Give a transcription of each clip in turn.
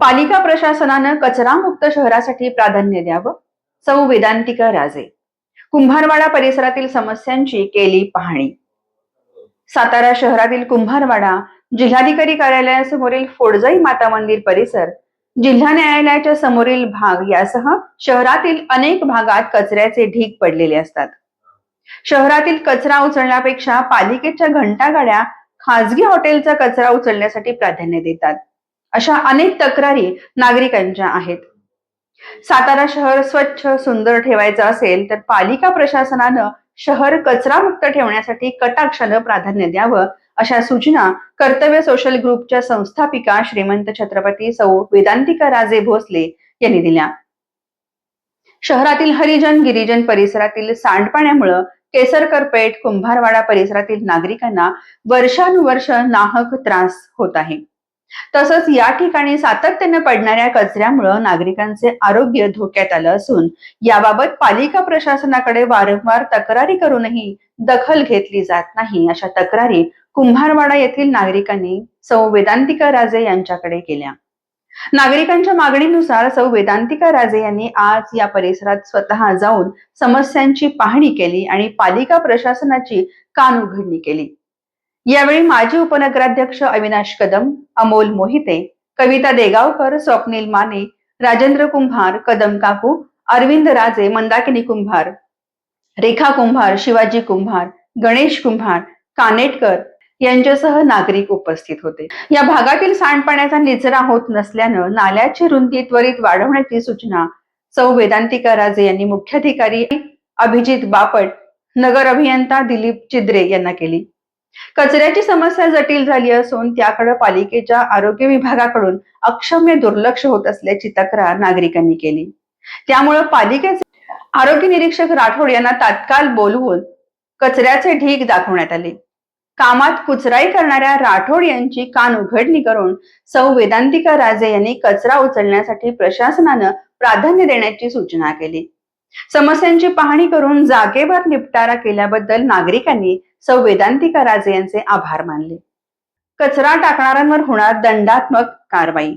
पालिका प्रशासनानं कचरामुक्त शहरासाठी प्राधान्य द्यावं. सौ वेदांतिका राजे. कुंभारवाडा परिसरातील समस्यांची केली पाहणी. सातारा शहरातील कुंभारवाडा जिल्हाधिकारी कार्यालयासमोरील फोडजाई माता मंदिर परिसर जिल्हा न्यायालयाच्या समोरील भाग यासह शहरातील अनेक भागात कचऱ्याचे ढीग पडलेले असतात. शहरातील कचरा उचलण्यापेक्षा पालिकेच्या घंटागाड्या खाजगी हॉटेलचा कचरा उचलण्यासाठी प्राधान्य देतात. अशा अनेक तक्रारी नागरिकांच्या आहेत. सातारा शहर स्वच्छ सुंदर ठेवायचं असेल तर पालिका प्रशासनानं शहर कचरामुक्त ठेवण्यासाठी कटाक्षानं प्राधान्य द्यावं अशा सूचना कर्तव्य सोशल ग्रुपच्या संस्थापिका श्रीमंत छत्रपती सौ वेदांतिका राजे भोसले यांनी दिल्या. शहरातील हरिजन गिरिजन परिसरातील सांडपाण्यामुळं केसरकर पेठ कुंभारवाडा परिसरातील नागरिकांना वर्षानुवर्ष नाहक त्रास होत आहे. तसंच या ठिकाणी सातत्याने पडणाऱ्या कचऱ्यामुळं नागरिकांचे आरोग्य धोक्यात आलं असून याबाबत पालिका प्रशासनाकडे वारंवार तक्रारी करूनही दखल घेतली जात नाही. अशा तक्रारी कुंभारवाडा येथील नागरिकांनी सौ. वेदांतिका राजे यांच्याकडे केल्या. नागरिकांच्या मागणीनुसार सौ. वेदांतिका राजे यांनी आज या परिसरात स्वतः जाऊन समस्यांची पाहणी केली आणि पालिका प्रशासनाची कानउघडणी केली. यावेळी माजी उपनगराध्यक्ष अविनाश कदम अमोल मोहिते कविता देगावकर स्वप्नील माने राजेंद्र कुंभार कदम काकू अरविंद राजे मंदाकिनी कुंभार रेखा कुंभार शिवाजी कुंभार गणेश कुंभार कानेटकर यांच्यासह नागरिक उपस्थित होते. या भागातील सांडपाण्याचा निचरा होत नसल्यानं नाल्याची रुंदी त्वरित वाढवण्याची सूचना सौ वेदांतिका राजे यांनी मुख्याधिकारी अभिजित बापट नगर अभियंता दिलीप चिद्रे यांना केली. कचऱ्याची समस्या जटिल झाली असून त्याकडे पालिकेच्या आरोग्य विभागाकडून अक्षम्य दुर्लक्ष होत असल्याची तक्रार नागरिकांनी केली. त्यामुळे पालिकेचे आरोग्य निरीक्षक राठोड यांना तात्काळ बोलवून कचऱ्याचे ढीग दाखवण्यात आले. कामात कुचराई करणाऱ्या राठोड यांची कान उघडणी करून सौ वेदांतिका राजे यांनी कचरा उचलण्यासाठी प्रशासनानं प्राधान्य देण्याची सूचना केली. समस्यांची पाहणी करून जागेवर निपटारा केल्याबद्दल नागरिकांनी सौ वेदांतिका राजे यांचे आभार मानले. कचरा टाकणाऱ्यांवर होणार दंडात्मक कारवाई.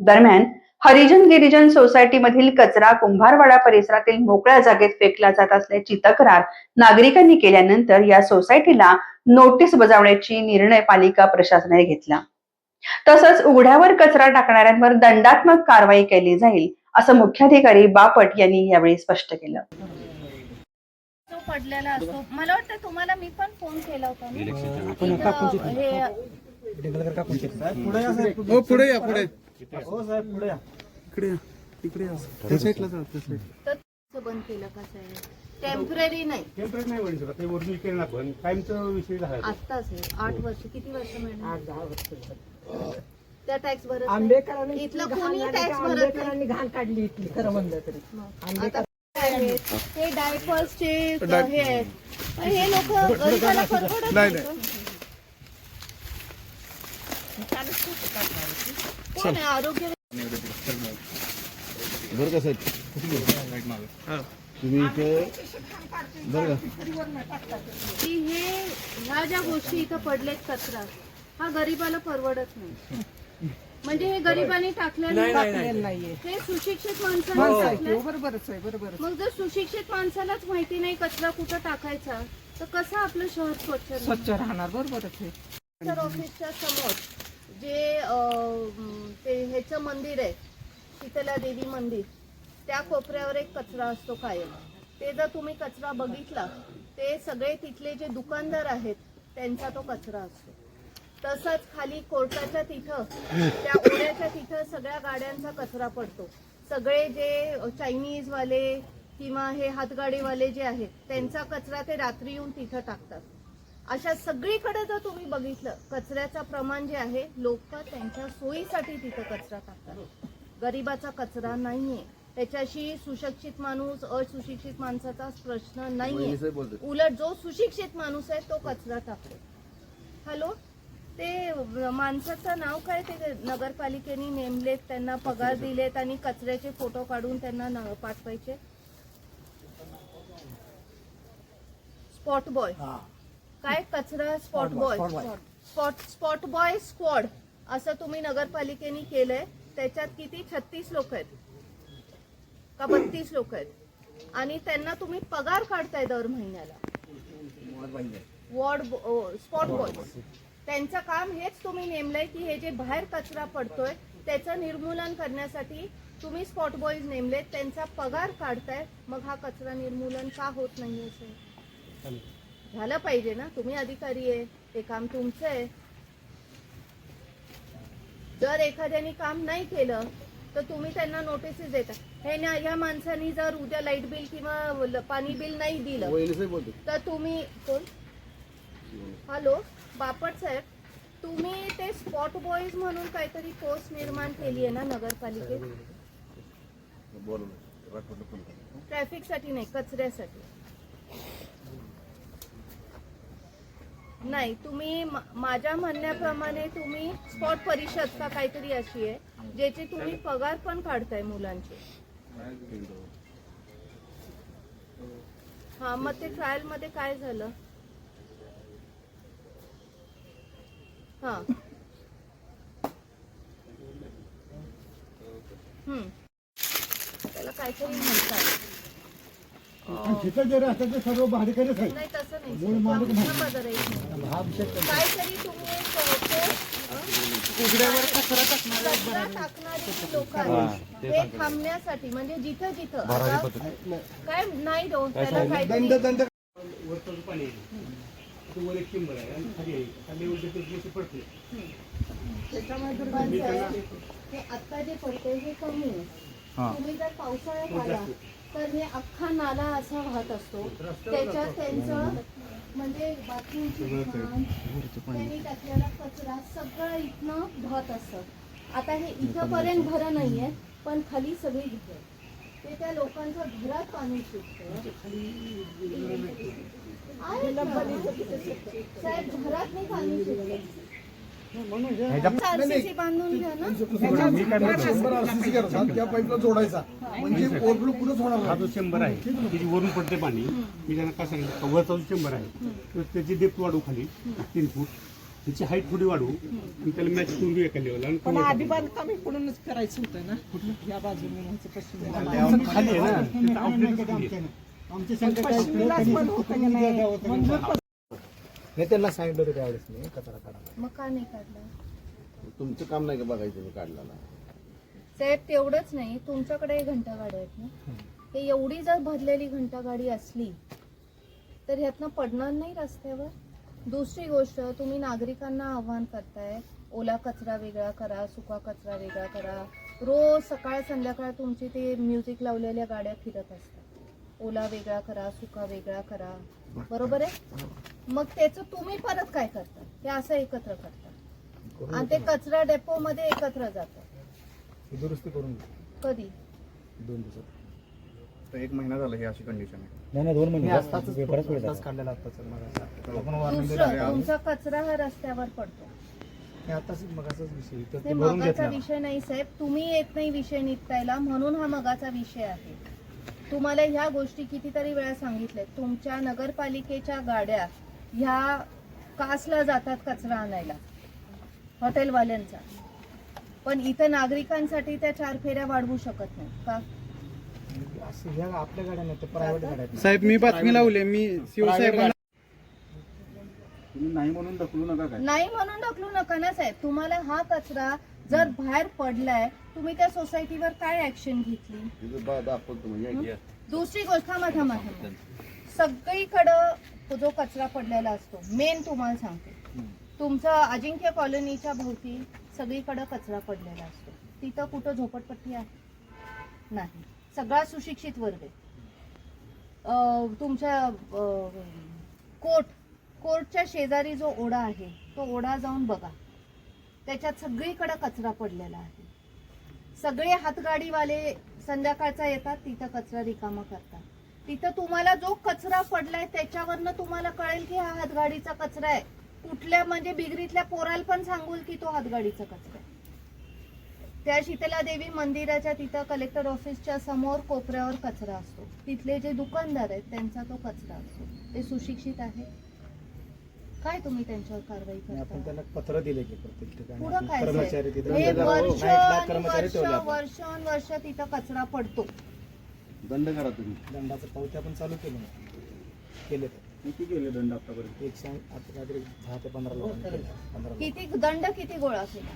दरम्यान हरिजन गिरिजन सोसायटीमधील कचरा कुंभारवाडा परिसरातील मोकळ्या जागेत फेकला जात असल्याची तक्रार नागरिकांनी केल्यानंतर या सोसायटीला नोटीस बजावण्याची निर्णय पालिका प्रशासनाने घेतला. तसंच उघड्यावर कचरा टाकणाऱ्यांवर दंडात्मक कारवाई केली जाईल असं मुख्याधिकारी बापट यांनी यावेळी स्पष्ट केलं. तो पडलेला असतो. मला वाटतं तुम्हाला मी पण फोन केला होता. हे पुढे या साहेब. पुढे या पुढे. साहेब पुढे या. इकडे या इकडे या. त्या साईडला जा त्या साईड तर कसं बंद केलं कसं आहे टेंपररी नाही. टेम्परेट नाही म्हणू शकत ते ओरिजिनल केलं ना पण कायमचा विषय झाला आत्ताच आहे. आठ वर्ष किती वर्ष मिळणार? त्या टॅक्स भरत नाही. आंबेडकरांनी इथलं कोणी टॅक्स भरत नाही. आंबेडकरांनी घाण काढली इथली खरं म्हणलं तरी. काय आहे? हे डायपर्सचे हे आहेत. पण हे लोक गरीबाला परवडत नाही, नाही. कोण आहे? आरोग्य बरं का साहेब? तुम्ही इथं बरं का? की हे ह्या ज्या गोष्टी इथं पडलेत कचरा हा गरीबाला परवडत नाही. म्हणजे हे गरिबांनी टाकलेलं नाहीये. हे सुशिक्षित माणसाला टाकलंय. बरोबरच आहे बरोबर मग जर सुशिक्षित माणसालाच माहिती नाही कचरा कुठं टाकायचा तर कसं आपलं शहर स्वच्छ राहणार? स्वच्छ राहणार बरोबरच आहे. कलेक्टर ऑफिसच्या समोर जे अं, ते ह्याचं मंदिर आहे शीतला देवी मंदिर त्या कोपऱ्यावर एक कचरा असतो कायम. ते जर तुम्ही कचरा बघितला ते सगळे तिथले जे दुकानदार आहेत त्यांचा तो कचरा असतो. तसंच खाली कोर्टाच्या तिथं त्या ओढ्याच्या तिथं सगळ्या गाड्यांचा कचरा पडतो. सगळे जे चायनीज वाले किंवा हे हातगाडीवाले जे आहेत त्यांचा कचरा ते रात्री येऊन तिथं टाकतात. अशा सगळीकडे जर तुम्ही बघितलं कचऱ्याचं प्रमाण जे आहे लोक त्यांच्या सोयीसाठी तिथं कचरा टाकतात. गरिबाचा कचरा नाहीये. त्याच्याशी सुशिक्षित माणूस असुशिक्षित माणसाचाच प्रश्न नाहीये. उलट जो सुशिक्षित माणूस आहे तो कचरा टाकतो. हॅलो? ते माणसाचं नाव काय ते नगरपालिकेने नेमलेत त्यांना पगार दिलेत आणि कचऱ्याचे फोटो काढून त्यांना पाठवायचे? Spot boy. काय कचरा spot boy? Spot spot boy squad असं तुम्ही नगरपालिकेने केलंय. त्याच्यात किती? छत्तीस लोक आहेत. का बत्तीस लोक आहेत? आणि त्यांना तुम्ही पगार काढताय दर महिन्याला. वॉर्ड स्पॉट बॉयज त्यांचं काम हेच तुम्ही नेमलंय की हे जे बाहेर कचरा पडतोय त्याचं निर्मूलन करण्यासाठी तुम्ही स्पॉट बॉयज नेमलेत त्यांचा पगार काढताय मग हा कचरा निर्मूलन का होत नाहीये सर झालं पाहिजे ना? तुम्ही अधिकारी आहे ते काम तुमचं आहे. जर एखाद्याने काम नाही केलं तर तुम्ही त्यांना नोटिसेस देता. हे ना ह्या माणसानी जर उद्या लाइट बिल किंवा पाणी बिल नाही दिलं तर तुम्ही कोण? हॅलो बापट साहेब तुम्ही ते स्पॉट बॉईज म्हणून काहीतरी पोस्ट निर्माण केली आहे ना नगरपालिकेत? करा ट्रॅफिकसाठी नाही कचऱ्यासाठी. नाही तुम्ही माझ्या म्हणण्याप्रमाणे तुम्ही स्पॉट परिषद का काहीतरी अशी आहे ज्याचे तुम्ही पगार पण काढताय मुलांचे. हा मग ते ट्रायलमध्ये काय झालं हा हम्म त्याला काहीतरी म्हणतात. तिथं जे राहतात ते सर्व भाडेकरीच आहेत. नाही तसं नाही. मूळ मालक जरा. हा विषय काहीतरी तुम्ही उघड्यावर कचरा टाकणार लोक आहेत. ते थांबण्यासाठी म्हणजे जिथं जिथं काय नाही दो त्याला काहीतरी वरचं पाणी आहे ते वर एक चेंबर आहे आणि खाली आहे खाली वर ते पडते पण साहेब, हे आता जे पडतंय हे कमी आहे. तुम्ही जर पावसाळ्यात आला तर हे अख्खा नाला असा वाहत असतो. त्याच्यात त्यांचं म्हणजे बाथरूमची त्यांनी टाकलेला कचरा सगळं इथनं वाहत असतं. आता हे इथंपर्यंत घरं नाहीये पण खाली सगळी आहेत. ते त्या लोकांच्या घरात पाणी शिरतं आहे ना? साहेब घरात नाही पाणी शिरतं आरसीसी बांधून घ्या ना. त्या पाईपला जोडायचा. म्हणजे ओव्हरफ्लो कुठंच होणार हा जो चेंबर आहे त्याची वरून पडते पाणी. मी त्यांना काय सांगितलं? वरचा जो चेंबर आहे त्याची डेप्थ वाढवू खाली तीन फूट. त्याची हाईट थोडी वाढवू आणि त्याला मॅच करून देऊ एका लेवलला आणि पण आधी. बांधकाम इकडूनच करायचं होतं ना. या बाजूने ह्याचं पश्चिम बाजूने. खाली आहे ना. तिथं outlet खाली आहे. आमच्या पश्चिमेलाच बंद होतं की नाही? मंजूर पण हे त्यांना सांगितलं होतं त्यावेळेस मी कचरा काढा मग का नाही काढला? तुमचं काम नाही का बघायचं काढला साहेब तेवढंच नाही. तुमच्याकडे घंटा गाड्या आहेत ना? हे एवढी जर भरलेली घंटा गाडी असली तर ह्यातनं पडणार नाही रस्त्यावर? दुसरी गोष्ट तुम्ही नागरिकांना आव्हान करताय ओला कचरा वेगळा करा सुका कचरा वेगळा करा. रोज सकाळ संध्याकाळ तुमची ते म्युझिक लावलेल्या गाड्या फिरत असतात. ओला वेगळा करा सुका वेगळा करा. बरोबर आहे? मग त्याचं तुम्ही परत काय करता? हे असं एकत्र करता. आणि ते कचरा डेपो मध्ये एकत्र जातं. दुरुस्ती करून. कधी? दोन दिवसात. एक महिना झाला ही अशी कंडिशन आहे. नाही नाही दोन महिने. बराच वेळ झाला. काढलेला आत्ताच मग आपण warning दिलं दुसरं आहे. तुमचा कचरा हा रस्त्यावर पडतो. हे आत्ताच मगाचाच विषय तर हे ते भरून मगाचा विषय नाही साहेब. तुम्ही येत नाही विषय निपटायला म्हणून हा मगाचा विषय आहे. तुम्हाला ह्या गोष्टी कितीतरी वेळा सांगितल्या. तुमच्या नगरपालिकेच्या गाड्या ह्या कासला जातात कचरा आणायला हॉटेलवाल्यांचा. पण इथं नागरिकांसाठी त्या चार फेऱ्या वाढवू शकत नाही का? असं ह्या आपल्या गाड्या नाही ते प्रायव्हेट गाड्या आहेत. साहेब मी बातमी लावली मी शिवसाहेबांना तुम्ही नाही म्हणून ढकलू नका काय? नाही म्हणून ढकलू नका ना साहेब. तुम्हाला हा कचरा जर बाहेर पडलाय तुम्ही त्या सोसायटीवर काय ऍक्शन घेतली? तिथं बा- दाखवतो या. दुसरी गोष्ट थांबा थांबा थांबा. सगळीकडं जो कचरा पडलेला असतो मेन तुम्हाला सांगते. तुमचं अजिंक्य कॉलनीच्या भोवती सगळीकडं कचरा पडलेला असतो. तिथं कुठं झोपडपट्टी आहे? नाही. सगळा सुशिक्षित वर्ग आहे. तुमच्या कोर्ट कोर्टच्या शेजारी जो ओढा आहे तो ओढा जाऊन बघा. त्याच्यात सगळीकडं कचरा पडलेला आहे. सगळे हातगाडीवाले संध्याकाळचा येतात तिथं कचरा रिकामा करतात. तिथं तुम्हाला जो कचरा पडलाय त्याच्यावरनं तुम्हाला कळेल की हा हातगाडीचा कचरा आहे. कुठल्या म्हणजे बिगरीतल्या पोराला पण सांगूल की तो हातगाडीचा कचरा आहे. त्या शीतला देवी मंदिराच्या तिथं कलेक्टर ऑफिसच्या समोर कोपऱ्यावर कचरा असतो. तिथले जे दुकानदार आहेत त्यांचा तो कचरा असतो. ते सुशिक्षित आहे काय तुम्ही त्यांच्यावर कारवाई आपण करता? पत्र दिले की प्रत्येक ठिकाणी. पुढं आपण काय कर्मचारी तिथे हे नाईटला वर्ष कर्मचारी ठेवले आपण. तिथं कचरा पडतो. दंड करा तुम्ही. दंडाचं पावती आपण चालू केलं ना केले तर. किती गेले दंड आतापर्यंत? एकशे आता काहीतरी दहा ते पंधरा लोकांनी केलं. पंधरा लोक. किती दंड किती गोळा केला?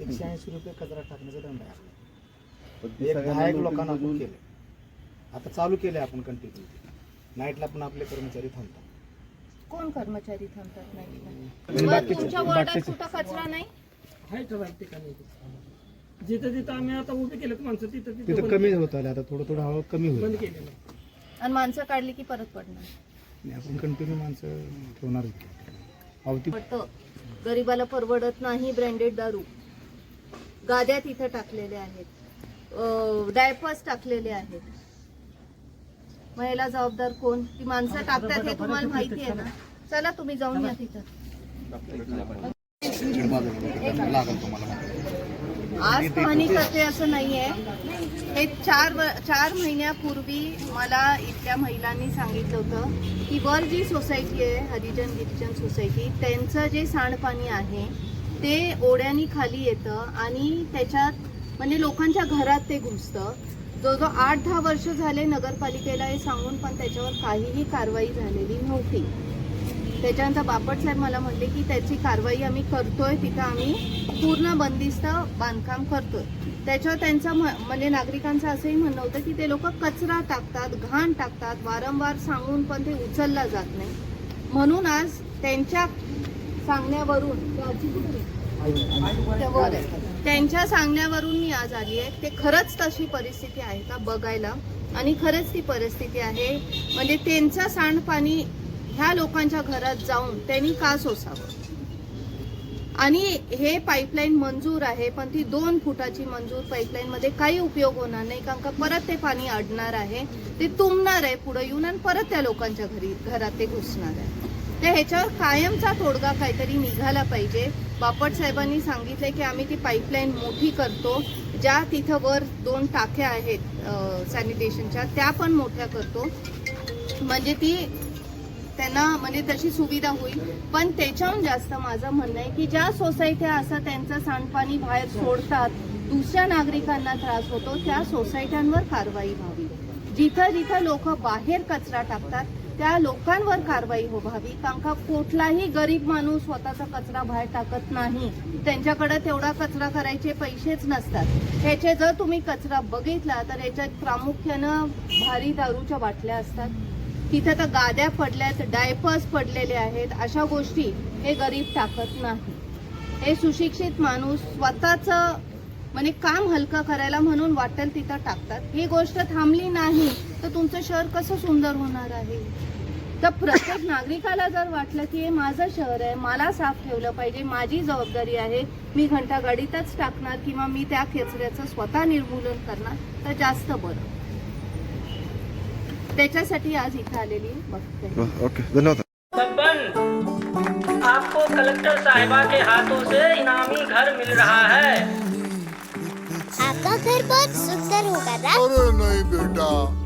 एकशे ऐंशी रुपये कचरा टाकण्याचा दंड आहे एक दहा एक लोकांना आपण केले आता चालू केले आपण कंटिन्यू नाईटला पण आपले कर्मचारी थांबतात. कोण कर्मचारी थांबतात नाही मग तुमच्या वॉर्डात कचरा नाही? आहे ठराविक ठिकाणी? जिथं जिथं आम्ही आता उभे केलेत माणसं तिथं तिथं तिथं कमी होत आले आता थोडं थोडं हळू कमी बंद होईल केलेलं आहे. आणि माणसं काढली की परत पडणार? आणि आपण कंटिन्यू माणसं ठेवणार पावती पडतं. गरिबाला परवडत नाही ब्रँडेड दारू. गाद्या तिथं टाकलेल्या आहेत. डायपर्स टाकलेले आहेत. मग याला जबाबदार कोण? ती माणसं टाकतात हे तुम्हाला माहिती आहे ना. चला तुम्ही जाऊन या तिथं. आज पाहणी करते असं नाहीये. हे चार चार महिन्यापूर्वी मला इथल्या महिलांनी सांगितलं होतं की वर जी सोसायटी आहे हरिजन गिरिजन सोसायटी त्यांचं जे सांडपाणी आहे ते ओढ्यानी खाली येतं आणि त्याच्यात म्हणजे लोकांच्या घरात ते घुसतं. जवळजवळ आठ दहा वर्ष झाले नगरपालिकेला हे सांगून पण त्याच्यावर काहीही कारवाई झालेली नव्हती. त्याच्यानंतर बापट साहेब मला म्हणले की त्याची कारवाई आम्ही करतोय तिथं आम्ही पूर्ण बंदिस्त बांधकाम करतोय. त्याच्यावर त्यांचं म्हणजे नागरिकांचं असंही म्हणणं होतं की ते लोक कचरा टाकतात घाण टाकतात वारंवार सांगून पण ते उचलला जात नाही. म्हणून आज त्यांच्या सांगण्यावरून आजी कुठे त्या वर त्यांच्या सांगण्यावरून मी आज आली आहे. ते खरंच तशी परिस्थिती आहे का बघायला. आणि खरंच ती परिस्थिती आहे म्हणजे त्यांचं सांडपाणी ह्या लोकांच्या घरात जाऊन त्यांनी का सोसावं? आणि हे पाईपलाईन मंजूर आहे पण ती दोन फुटाची मंजूर पाईपलाईन मध्ये काही उपयोग होणार नाही कारण का परत ते पाणी अडणार आहे ते तुंबणार आहे पुढे येऊन आणि परत त्या लोकांच्या घरी घरात ते घुसणार आहे. तर ह्याच्यावर कायमचा तोडगा काहीतरी निघाला पाहिजे. बापट साहेबांनी सांगितलंय की आम्ही ती पाईपलाईन मोठी करतो. ज्या तिथं वर दोन टाक्या आहेत सॅनिटेशनच्या त्या पण मोठ्या करतो. म्हणजे ती त्यांना म्हणजे तशी सुविधा होईल. पण त्याच्याहून जास्त माझं म्हणणं आहे की ज्या सोसायट्या असं त्यांचं सांडपाणी बाहेर सोडतात दुसऱ्या नागरिकांना त्रास होतो त्या सोसायट्यांवर कारवाई व्हावी. जिथं जिथं लोक बाहेर कचरा टाकतात त्या लोकांवर कारवाई हो व्हावी कारण का कुठलाही गरीब माणूस स्वतःचा कचरा बाहेर टाकत नाही. त्यांच्याकडे तेवढा कचरा करायचे पैसेच नसतात. ह्याचे जर तुम्ही कचरा बघितला तर याच्यात प्रामुख्यानं भारी दारूच्या बाटल्या असतात. तिथे तर गाद्या पडल्यात डायपर्स पडलेले आहेत. अशा गोष्टी हे गरीब टाकत नाही. हे सुशिक्षित माणूस स्वतःच म्हणजे काम हलकं करायला म्हणून वाटेल तिथं टाकतात. ही गोष्ट थांबली नाही. तर तुमचं शहर कसं सुंदर होणार आहे? तर प्रत्येक नागरिकाला जर वाटलं की हे माझं शहर आहे मला साफ ठेवलं पाहिजे माझी जबाबदारी आहे मी घंटा गाडीतच टाकणार किंवा मी त्या कचऱ्याचं स्वतः निर्मूलन करणार तर जास्त बरं. त्याच्यासाठी आज इथं आलेली बघते. ओके धन्यवाद. बब्बन आपको कलेक्टर साहिबा के हाथों से इनामी घर मिल रहा है। आपका घर बहुत सुंदर होगा ना? अरे नहीं बेटा।